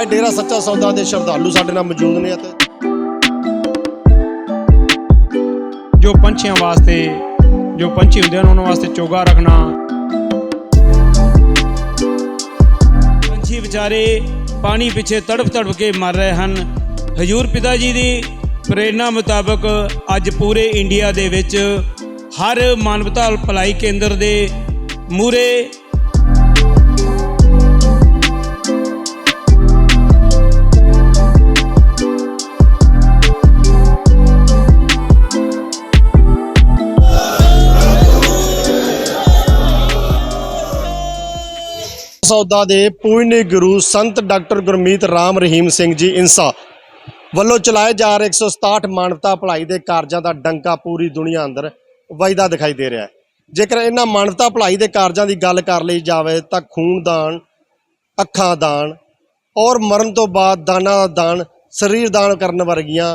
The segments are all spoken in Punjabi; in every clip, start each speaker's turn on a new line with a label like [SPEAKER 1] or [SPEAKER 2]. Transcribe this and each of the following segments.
[SPEAKER 1] ਅੱਜ ਡੇਰਾ ਸੱਚਾ ਸੌਦਾ ਦੇ ਸ਼ਰਧਾਲੂ ਸਾਡੇ ਨਾਲ ਮੌਜੂਦ ਨੇ ਅਤੇ
[SPEAKER 2] ਜੋ ਪੰਛੀਆਂ ਵਾਸਤੇ, ਜੋ ਪੰਛੀ ਹੁੰਦੇ ਹਨ, ਉਹਨਾਂ ਵਾਸਤੇ ਚੋਗਾ ਰੱਖਣਾ।
[SPEAKER 3] ਪੰਛੀ ਵਿਚਾਰੇ ਪਾਣੀ ਪਿੱਛੇ ਤੜਫ ਤੜਫ ਕੇ ਮਰ ਰਹੇ ਹਨ। ਹਜੂਰ ਪਿਤਾ ਜੀ ਦੀ ਪ੍ਰੇਰਣਾ ਮੁਤਾਬਕ ਅੱਜ ਪੂਰੇ ਇੰਡੀਆ ਦੇ ਵਿੱਚ ਹਰ ਮਾਨਵਤਾ ਭਲਾਈ ਕੇਂਦਰ ਦੇ ਮੂਰੇ
[SPEAKER 1] ਸੌਦਾ ਦੇ ਪੂਰਨੀ ਗੁਰੂ ਸੰਤ ਡਾਕਟਰ ਗੁਰਮੀਤ ਰਾਮ ਰਹੀਮ ਸਿੰਘ ਜੀ ਇੰਸਾ ਵੱਲੋਂ ਚਲਾਏ ਜਾ ਰਹੇ 167 ਮਾਨਵਤਾ ਭਲਾਈ ਦੇ ਕਾਰਜਾਂ ਦਾ ਡੰਕਾ ਪੂਰੀ ਦੁਨੀਆ ਅੰਦਰ ਵੱਜਦਾ ਦਿਖਾਈ ਦੇ ਰਿਹਾ ਹੈ। ਜੇਕਰ ਇਹਨਾਂ ਮਾਨਵਤਾ ਭਲਾਈ ਦੇ ਕਾਰਜਾਂ ਦੀ ਗੱਲ ਕਰ ਲਈ ਜਾਵੇ ਤਾਂ ਖੂਨਦਾਨ, ਅੱਖਾਂ ਦਾਨ ਔਰ ਮਰਨ ਤੋਂ ਬਾਅਦ ਦਾਨਾਂ ਦਾ ਦਾਨ, ਸਰੀਰ ਦਾਨ ਕਰਨ ਵਰਗੀਆਂ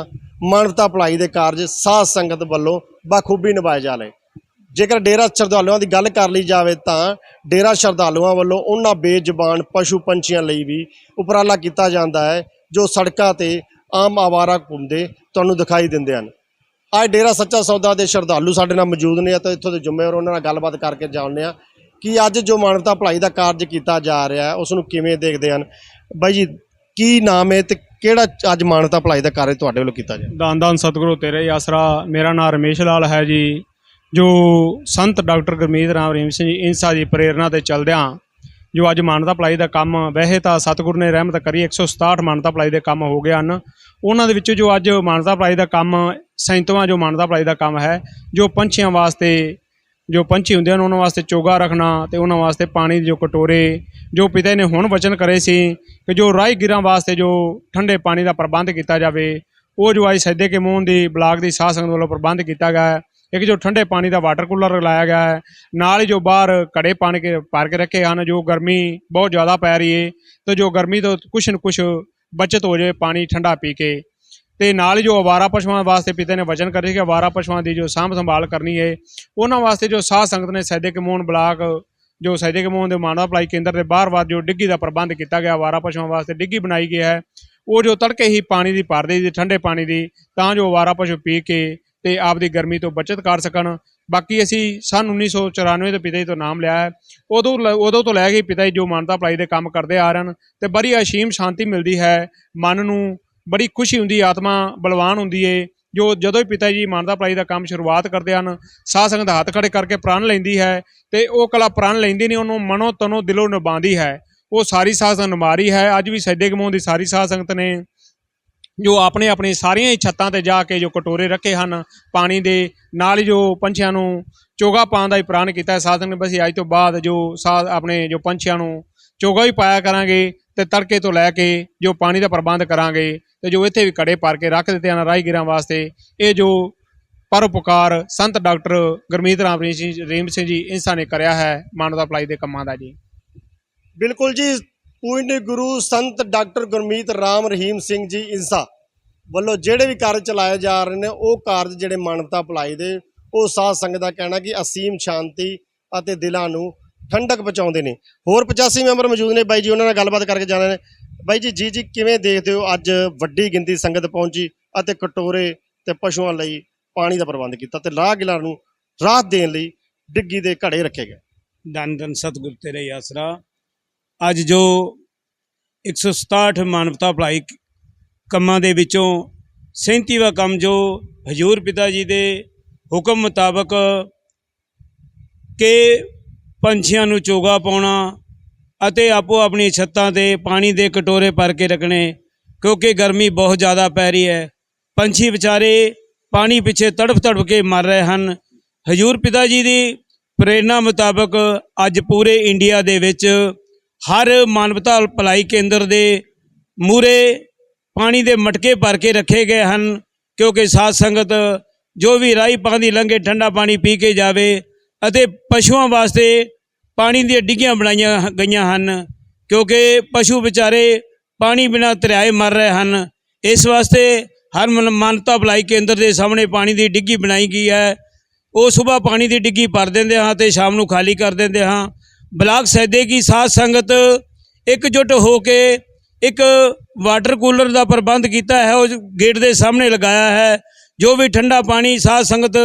[SPEAKER 1] ਮਾਨਵਤਾ ਭਲਾਈ ਦੇ ਕਾਰਜ ਸਾਧ ਸੰਗਤ ਵੱਲੋਂ ਬਾਖੂਬੀ ਨਿਭਾਏ ਜਾ ਰਹੇ। ਜੇਕਰ ਡੇਰਾ ਸ਼ਰਧਾਲੂਆਂ ਦੀ ਗੱਲ ਕਰ ਲਈ ਜਾਵੇ ਤਾਂ ਡੇਰਾ ਸ਼ਰਧਾਲੂਆਂ ਵੱਲੋਂ ਉਹਨਾਂ ਬੇਜ਼ਬਾਨ ਪਸ਼ੂ ਪੰਛੀਆਂ ਲਈ ਵੀ ਉਪਰਾਲਾ ਕੀਤਾ ਜਾਂਦਾ ਹੈ, ਜੋ ਸੜਕਾਂ ਤੇ ਆਮ ਆਵਾਰਾ ਘੁੰਮਦੇ ਤੁਹਾਨੂੰ ਦਿਖਾਈ ਦਿੰਦੇ ਹਨ। ਅੱਜ ਡੇਰਾ ਸੱਚਾ ਸੌਦਾ ਦੇ ਸ਼ਰਧਾਲੂ ਸਾਡੇ ਨਾਲ ਮੌਜੂਦ ਨੇ ਅਤੇ ਇੱਥੋਂ ਦੇ ਜ਼ਿੰਮੇਵਾਰ ਉਹਨਾਂ ਨਾਲ ਗੱਲਬਾਤ ਕਰਕੇ ਜਾਣਦੇ ਹਾਂ ਕਿ ਅੱਜ ਜੋ ਮਾਨਵਤਾ ਭਲਾਈ ਦਾ ਕਾਰਜ ਕੀਤਾ ਜਾ ਰਿਹਾ ਹੈ ਉਸ ਨੂੰ ਕਿਵੇਂ ਦੇਖਦੇ ਹਨ? ਬਾਈ ਜੀ, ਕੀ ਨਾਮ ਹੈ ਤੇ ਕਿਹੜਾ ਅੱਜ ਮਾਨਵਤਾ ਭਲਾਈ ਦਾ ਕਾਰਜ ਤੁਹਾਡੇ ਵੱਲੋਂ ਕੀਤਾ ਜਾ
[SPEAKER 2] ਦਾਨ ਦਾਨ ਸਤਿਗੁਰੂ ਤੇਰੇ ਹੀ ਆਸਰਾ ਮੇਰਾ ਨਾਮ ਰਮੇਸ਼ ਲਾਲ ਹੈ ਜੀ। ਜੋ ਸੰਤ ਡਾਕਟਰ ਗੁਰਮੀਤ ਰਾਮ ਰਹੀਮ ਸਿੰਘ ਜੀ, ਇਨਸਾ ਦੀ ਪ੍ਰੇਰਣਾ ਤੇ ਚੱਲਦਿਆਂ ਜੋ ਅੱਜ ਮਾਨਤਾ ਭਲਾਈ ਦਾ ਕੰਮ, ਵੈਸੇ ਤਾਂ ਸਤਿਗੁਰੂ ਨੇ ਰਹਿਮਤ ਕਰੀ 167 ਮਾਨਤਾ ਭਲਾਈ ਦੇ ਕੰਮ ਹੋ ਗਏ ਹਨ। ਉਹਨਾਂ ਦੇ ਵਿੱਚੋਂ ਜੋ ਅੱਜ ਮਾਨਤਾ ਭਲਾਈ ਦਾ ਕੰਮ, ਸੈਂਤਵਾਂ ਜੋ ਮਾਨਤਾ ਭਲਾਈ ਦਾ ਕੰਮ ਹੈ, ਜੋ ਪੰਛੀਆਂ ਵਾਸਤੇ, ਜੋ ਪੰਛੀ ਹੁੰਦੇ ਹਨ, ਉਹਨਾਂ ਵਾਸਤੇ ਚੋਗਾ ਰੱਖਣਾ ਤੇ ਉਹਨਾਂ ਵਾਸਤੇ ਪਾਣੀ ਦੇ ਜੋ ਕਟੋਰੇ, ਜੋ ਪਿਤਾ ਨੇ ਹੁਣ ਵਚਨ ਕਰੇ ਸੀ ਕਿ ਜੋ ਰਾਹਗੀਰਾਂ ਵਾਸਤੇ ਜੋ ਠੰਡੇ ਪਾਣੀ ਦਾ ਪ੍ਰਬੰਧ ਕੀਤਾ ਜਾਵੇ, ਉਹ ਜੋ ਅੱਜ ਸੈਦੇ ਕੇ ਮੂੰਹ ਦੀ ਬਲਾਕ ਦੀ ਸਾਹ ਸੰਗਤ ਵੱਲੋਂ ਪ੍ਰਬੰਧ ਕੀਤਾ ਗਿਆ ਹੈ ਇੱਕ ਜੋ ਠੰਡੇ ਪਾਣੀ ਦਾ ਵਾਟਰ ਕੂਲਰ ਲਾਇਆ ਗਿਆ ਹੈ, ਨਾਲ ਹੀ ਜੋ ਬਾਹਰ ਘੜੇ ਪਾਣੀ ਕੇ ਭਰ ਕੇ ਰੱਖੇ ਹਨ, ਜੋ ਗਰਮੀ ਬਹੁਤ ਜ਼ਿਆਦਾ ਪੈ ਰਹੀ ਹੈ, ਤੇ ਜੋ ਗਰਮੀ ਤੋਂ ਕੁਛ ਨਾ ਕੁਛ ਬਚਤ ਹੋ ਜਾਏ ਪਾਣੀ ਠੰਡਾ ਪੀ ਕੇ। ਤੇ ਨਾਲ ਹੀ ਜੋ ਅਵਾਰਾ ਪਸ਼ੂਆਂ ਵਾਸਤੇ ਪਿਤਾ ਨੇ ਵਚਨ ਕਰੇ ਕਿ ਅਵਾਰਾ ਪਸ਼ੂਆਂ ਦੀ ਜੋ ਸਾਂਭ ਸੰਭਾਲ ਕਰਨੀ ਹੈ, ਉਹਨਾਂ ਵਾਸਤੇ ਜੋ ਸਾਧ ਸੰਗਤ ਨੇ ਸੈਦੇ ਕੇ ਬਲਾਕ, ਜੋ ਸੈਦੇ ਕੇ ਦੇ ਮਾਨਵ ਭਲਾਈ ਕੇਂਦਰ ਦੇ ਬਾਹਰ-ਬਾਹਰ ਜੋ ਡਿੱਗੀ ਦਾ ਪ੍ਰਬੰਧ ਕੀਤਾ ਗਿਆ ਅਵਾਰਾ ਪਸ਼ੂਆਂ ਵਾਸਤੇ ਡਿੱਗੀ ਬਣਾਈ ਗਈ ਹੈ, ਉਹ ਜੋ ਤੜਕੇ ਹੀ ਪਾਣੀ ਦੀ ਭਰਦੇ ਦੀ, ਠੰਡੇ ਪਾਣੀ ਦੀ, ਤਾਂ ਜੋ ਅਵਾਰਾ ਪਸ਼ੂ ਪੀ ਕੇ ਤੇ ਆਪਦੀ ਗਰਮੀ ਤੋਂ ਬਚਤ ਕਰ ਸਕਣ। ਬਾਕੀ ਅਸੀਂ ਸਨ 1994 ਦੇ ਪਿਤਾ ਜੀ ਤੋਂ ਨਾਮ ਲਿਆ ਹੈ। ਉਦੋਂ ਲ- ਉਦੋਂ ਤੋਂ ਲੈ ਕੇ ਪਿਤਾ ਜੀ ਜੋ ਮਾਨਤਾ ਭਲਾਈ ਦੇ ਕੰਮ ਕਰਦੇ ਆ ਰਹੇ ਹਨ, ਤੇ ਬੜੀ ਅਸ਼ੀਮ ਸ਼ਾਂਤੀ ਮਿਲਦੀ ਹੈ। ਮਨ ਨੂੰ ਬੜੀ ਖੁਸ਼ੀ ਹੁੰਦੀ ਆਤਮਾ ਬਲਵਾਨ ਹੁੰਦੀ ਏ। ਜੋ ਜਦੋਂ ਹੀ ਪਿਤਾ ਜੀ ਮਾਨਤਾ ਭਲਾਈ ਦਾ ਕੰਮ ਸ਼ੁਰੂਆਤ ਕਰਦੇ ਹਨ ਸਾਧ ਸੰਗਤ ਹੱਥ ਖੜੇ ਕਰਕੇ ਪ੍ਰਣ ਲੈਂਦੀ ਹੈ, ਤੇ ਉਹ ਕਲਾ ਪ੍ਰਣ ਲੈਂਦੀ ਨਹੀਂ, ਉਹਨੂੰ ਮਨੋ ਤਨੋ ਦਿਲੋਂ ਨਿਭਾਉਂਦੀ ਹੈ। ਉਹ ਸਾਰੀ ਸਾਧ ਸੰਗਤ ਨਿਭਾ ਹੈ। ਅੱਜ ਵੀ ਸੈਦੇ ਕਮੋਂ ਦੀ ਸਾਰੀ ਸਾਧ ਸੰਗਤ ਨੇ ਜੋ ਆਪਣੇ ਆਪਣੇ ਸਾਰੀਆਂ ਹੀ ਛੱਤਾਂ ਤੇ ਜਾ ਕੇ ਜੋ ਕਟੋਰੇ ਰੱਖੇ ਹਨ, ਪਾਣੀ ਦੇ, ਨਾਲ ਹੀ ਜੋ ਪੰਛੀਆਂ ਨੂੰ ਚੋਗਾ ਪਾਉਣ ਦਾ ਹੀ ਪ੍ਰਾਣ ਕੀਤਾ ਹੈ। ਸਾਧ ਨੇ ਬਸ ਅੱਜ ਤੋਂ ਬਾਅਦ ਜੋ ਸਾਧ, ਆਪਣੇ ਜੋ ਪੰਛੀਆਂ ਨੂੰ ਚੋਗਾ ਹੀ ਪਾਇਆ ਕਰਾਂਗੇ ਤੇ ਤੜਕੇ ਤੋਂ ਲੈ ਕੇ ਜੋ ਪਾਣੀ ਦਾ ਪ੍ਰਬੰਧ ਕਰਾਂਗੇ ਤੇ ਜੋ ਇੱਥੇ ਵੀ ਕੜੇ ਭਰ ਕੇ ਰੱਖ ਦਿੱਤੇ ਹਨ ਰਾਹਗੀਰਾਂ ਵਾਸਤੇ, ਇਹ ਜੋ ਪਰਉਪਕਾਰ ਸੰਤ ਡਾਕਟਰ ਗੁਰਮੀਤ ਰਾਮ ਰਹੀਮ ਸਿੰਘ ਰਹੀਮ ਸਿੰਘ ਜੀ, ਇਨਸਾਂ ਨੇ ਕਰਿਆ ਹੈ ਮਾਨਵਤਾ ਭਲਾਈ ਦੇ ਕੰਮਾਂ ਦਾ ਜੀ।
[SPEAKER 1] ਬਿਲਕੁਲ ਜੀ ਪੂਜਨੀ ਗੁਰੂ ਸੰਤ ਡਾਕਟਰ ਗੁਰਮੀਤ ਰਾਮ ਰਹੀਮ ਸਿੰਘ ਜੀ ਇੰਸਾ ਵੱਲੋਂ ਜਿਹੜੇ ਵੀ ਕਾਰਜ ਚਲਾਏ ਜਾ ਰਹੇ ਨੇ, ਉਹ ਕਾਰਜ ਜਿਹੜੇ ਮਾਨਵਤਾ ਭਲਾਈ ਦੇ, ਉਹ ਸਾਧ ਸੰਗਤ ਦਾ ਕਹਿਣਾ ਕਿ ਅਸੀਮ ਸ਼ਾਂਤੀ ਅਤੇ ਦਿਲਾਂ ਨੂੰ ਠੰਡਕ ਪਹੁੰਚਾਉਂਦੇ ਨੇ। ਹੋਰ 85 ਮੈਂਬਰ ਮੌਜੂਦ ਨੇ ਬਾਈ ਜੀ, ਉਹਨਾਂ ਨਾਲ ਗੱਲਬਾਤ ਕਰਕੇ ਜਾਣਾ ਨੇ ਬਾਈ ਜੀ ਜੀ ਜੀ, ਕਿਵੇਂ ਦੇਖਦੇ ਹੋ ਅੱਜ ਵੱਡੀ ਗਿਣਤੀ ਸੰਗਤ ਪਹੁੰਚੀ ਅਤੇ ਕਟੋਰੇ ਤੇ ਪਸ਼ੂਆਂ ਲਈ ਪਾਣੀ ਦਾ ਪ੍ਰਬੰਧ ਕੀਤਾ ਤੇ ਰਾਹਗੀਰਾਂ ਨੂੰ ਰਾਹਤ ਦੇਣ ਲਈ ਡਿੱਗੀ ਦੇ ਘੜੇ ਰੱਖੇ ਗਏ?
[SPEAKER 3] ਧੰਨ ਧੰਨ ਸਤਿਗੁਰ ਤੇਰੇ ਆਸਰਾ ਅੱਜ ਜੋ 167 ਮਾਨਵਤਾ ਭਲਾਈ ਕੰਮਾਂ ਦੇ ਵਿੱਚੋਂ 37ਵਾਂ ਕੰਮ ਜੋ ਹਜੂਰ ਪਿਤਾ ਜੀ ਦੇ ਹੁਕਮ ਮੁਤਾਬਕ ਕਿ ਪੰਛੀਆਂ ਨੂੰ ਚੋਗਾ ਪਾਉਣਾ ਅਤੇ ਆਪੋ ਆਪਣੀ ਛੱਤਾਂ ਤੇ ਪਾਣੀ ਦੇ ਕਟੋਰੇ ਭਰ ਕੇ ਰੱਖਣੇ, ਕਿਉਂਕਿ ਗਰਮੀ ਬਹੁਤ ਜ਼ਿਆਦਾ ਪੈ ਰਹੀ ਹੈ। ਪੰਛੀ ਵਿਚਾਰੇ ਪਾਣੀ ਪਿੱਛੇ ਤੜਫ ਤੜਫ ਕੇ ਮਰ ਰਹੇ ਹਨ। ਹਜੂਰ ਪਿਤਾ ਜੀ ਦੀ ਪ੍ਰੇਰਣਾ ਮੁਤਾਬਕ ਅੱਜ ਪੂਰੇ ਇੰਡੀਆ ਦੇ ਵਿੱਚ ਹਰ ਮਾਨਵਤਾ ਭਲਾਈ ਕੇਂਦਰ ਦੇ ਮੂਰੇ ਪਾਣੀ ਦੇ ਮਟਕੇ ਭਰ ਕੇ ਰੱਖੇ ਗਏ ਹਨ, ਕਿਉਂਕਿ ਸਾਧ ਸੰਗਤ ਜੋ ਵੀ ਰਾਈ ਪਾਣੀ ਲੰਘੇ, ਠੰਡਾ ਪਾਣੀ ਪੀ ਕੇ ਜਾਵੇ ਅਤੇ ਪਸ਼ੂਆਂ ਵਾਸਤੇ ਪਾਣੀ ਦੀਆਂ ਡਿੱਗੀਆਂ ਬਣਾਈਆਂ ਗਈਆਂ ਹਨ, ਕਿਉਂਕਿ ਪਸ਼ੂ ਵਿਚਾਰੇ ਪਾਣੀ ਬਿਨਾਂ ਤਰਿਆਏ ਮਰ ਰਹੇ ਹਨ। ਇਸ ਵਾਸਤੇ ਹਰ ਮਨ- ਮਾਨਵਤਾ ਭਲਾਈ ਕੇਂਦਰ ਦੇ ਸਾਹਮਣੇ ਪਾਣੀ ਦੀ ਡਿੱਗੀ ਬਣਾਈ ਗਈ ਹੈ। ਉਹ ਸਵੇਰ ਪਾਣੀ ਦੀ ਡਿੱਗੀ ਭਰ ਦਿੰਦੇ ਹਾਂ ਤੇ ਸ਼ਾਮ ਨੂੰ ਖਾਲੀ ਕਰ ਦਿੰਦੇ ਹਾਂ। ਬਲਾਕ ਸੈਦੇ ਕੀ ਸਾਧ ਸੰਗਤ ਇਕਜੁੱਟ ਹੋ ਕੇ ਇੱਕ ਵਾਟਰ ਕੂਲਰ ਦਾ ਪ੍ਰਬੰਧ ਕੀਤਾ ਹੈ, ਉਹ ਗੇਟ ਦੇ ਸਾਹਮਣੇ ਲਗਾਇਆ ਹੈ, ਜੋ ਵੀ ਠੰਡਾ ਪਾਣੀ ਸਾਧ ਸੰਗਤ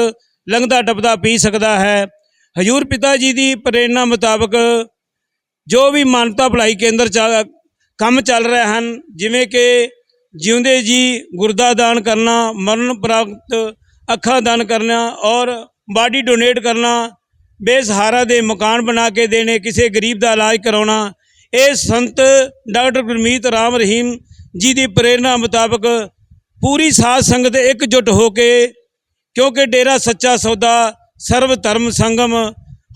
[SPEAKER 3] ਲੰਘਦਾ ਟੱਪਦਾ ਪੀ ਸਕਦਾ ਹੈ। ਹਜੂਰ ਪਿਤਾ ਜੀ ਦੀ ਪ੍ਰੇਰਣਾ ਮੁਤਾਬਕ ਜੋ ਵੀ ਮਾਨਵਤਾ ਭਲਾਈ ਕੇਂਦਰ ਚੱਲ ਕੰਮ ਚੱਲ ਰਹੇ ਹਨ, ਜਿਵੇਂ ਕਿ ਜਿਉਂਦੇ ਜੀ ਗੁਰਦਾ ਦਾਨ ਕਰਨਾ, ਮਰਨ ਪ੍ਰਾਪਤ ਅੱਖਾਂ ਦਾਨ ਕਰਨਾ ਔਰ ਬਾਡੀ ਡੋਨੇਟ ਕਰਨਾ ਬੇਸਹਾਰਾ ਦੇ ਮਕਾਨ ਬਣਾ ਕੇ ਦੇਣੇ, ਕਿਸੇ ਗਰੀਬ ਦਾ ਇਲਾਜ ਕਰਾਉਣਾ, ਇਹ ਸੰਤ ਡਾਕਟਰ ਗੁਰਮੀਤ ਰਾਮ ਰਹੀਮ ਜੀ ਦੀ ਪ੍ਰੇਰਣਾ ਮੁਤਾਬਕ ਪੂਰੀ ਸਾਧ ਸੰਗਤ ਇਕਜੁੱਟ ਹੋ ਕੇ, ਕਿਉਂਕਿ ਡੇਰਾ ਸੱਚਾ ਸੌਦਾ ਸਰਵ ਧਰਮ ਸੰਗਮ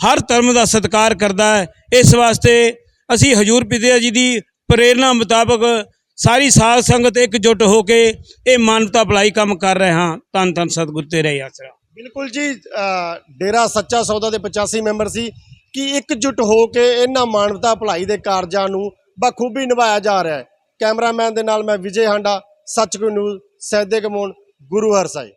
[SPEAKER 3] ਹਰ ਧਰਮ ਦਾ ਸਤਿਕਾਰ ਕਰਦਾ ਹੈ। ਇਸ ਵਾਸਤੇ ਅਸੀਂ ਹਜੂਰ ਪਿਤਾ ਜੀ ਦੀ ਪ੍ਰੇਰਣਾ ਮੁਤਾਬਕ ਸਾਰੀ ਸਾਧ ਸੰਗਤ ਇਕਜੁੱਟ ਹੋ ਕੇ ਇਹ ਮਾਨਵਤਾ ਭਲਾਈ ਕੰਮ ਕਰ ਰਹੇ ਹਾਂ। ਧੰਨ ਧੰਨ ਸਤਿਗੁਰ ਤੇਰੇ ਆਸਰਾ।
[SPEAKER 1] ਬਿਲਕੁਲ ਜੀ ਡੇਰਾ ਸੱਚਾ ਸੌਦਾ ਦੇ 85 ਮੈਂਬਰ ਸੀ, ਕਿ ਇਕਜੁੱਟ ਹੋ ਕੇ ਇਹਨਾਂ ਮਾਨਵਤਾ ਭਲਾਈ ਦੇ ਕਾਰਜਾਂ ਨੂੰ ਬਖੂਬੀ ਨਿਭਾਇਆ ਜਾ ਰਿਹਾ ਹੈ। ਕੈਮਰਾਮੈਨ ਦੇ ਨਾਲ ਮੈਂ ਵਿਜੇ ਹਾਂਡਾ, ਸੱਚ ਸੱਚਕੋ ਨਿਊਜ਼ ਸੈਦੇ ਕਮੋਨ ਗੁਰੂ ਹਰ ਸਾਹਿਬ